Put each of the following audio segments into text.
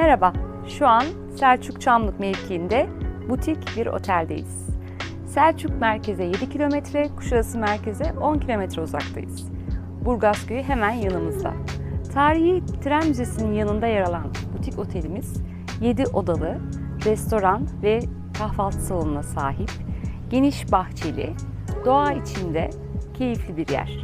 Merhaba, şu an Selçuk Çamlık mevkiinde butik bir oteldeyiz. Selçuk merkeze 7 kilometre, Kuşadası merkeze 10 kilometre uzaktayız. Burgaz Köyü hemen yanımızda. Tarihi Tren Müzesi'nin yanında yer alan butik otelimiz 7 odalı, restoran ve kahvaltı salonuna sahip, geniş bahçeli, doğa içinde keyifli bir yer.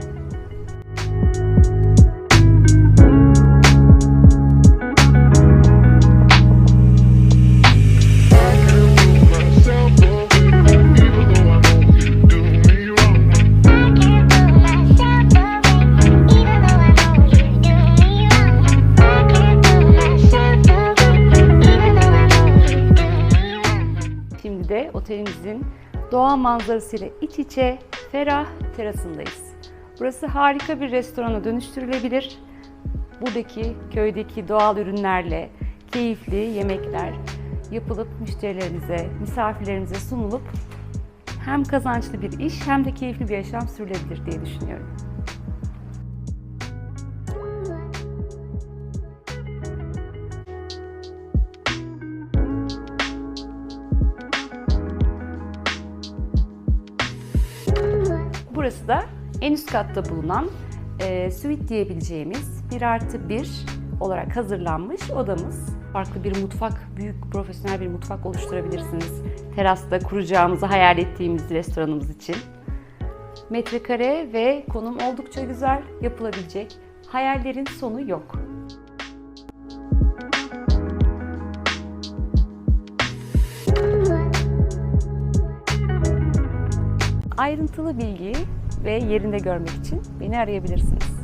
Otelimizin doğa manzarasıyla iç içe ferah terasındayız. Burası harika bir restorana dönüştürülebilir. Buradaki köydeki doğal ürünlerle keyifli yemekler yapılıp müşterilerimize, misafirlerimize sunulup hem kazançlı bir iş hem de keyifli bir yaşam sürülebilir diye düşünüyorum. Burası da en üst katta bulunan e, suite diyebileceğimiz bir artı bir olarak hazırlanmış odamız. Farklı bir mutfak, büyük profesyonel bir mutfak oluşturabilirsiniz. Terasta kuracağımızı hayal ettiğimiz restoranımız için. Metrekare ve konum oldukça güzel, yapılabilecek. Hayallerin sonu yok. Ayrıntılı bilgi ve yerinde görmek için beni arayabilirsiniz.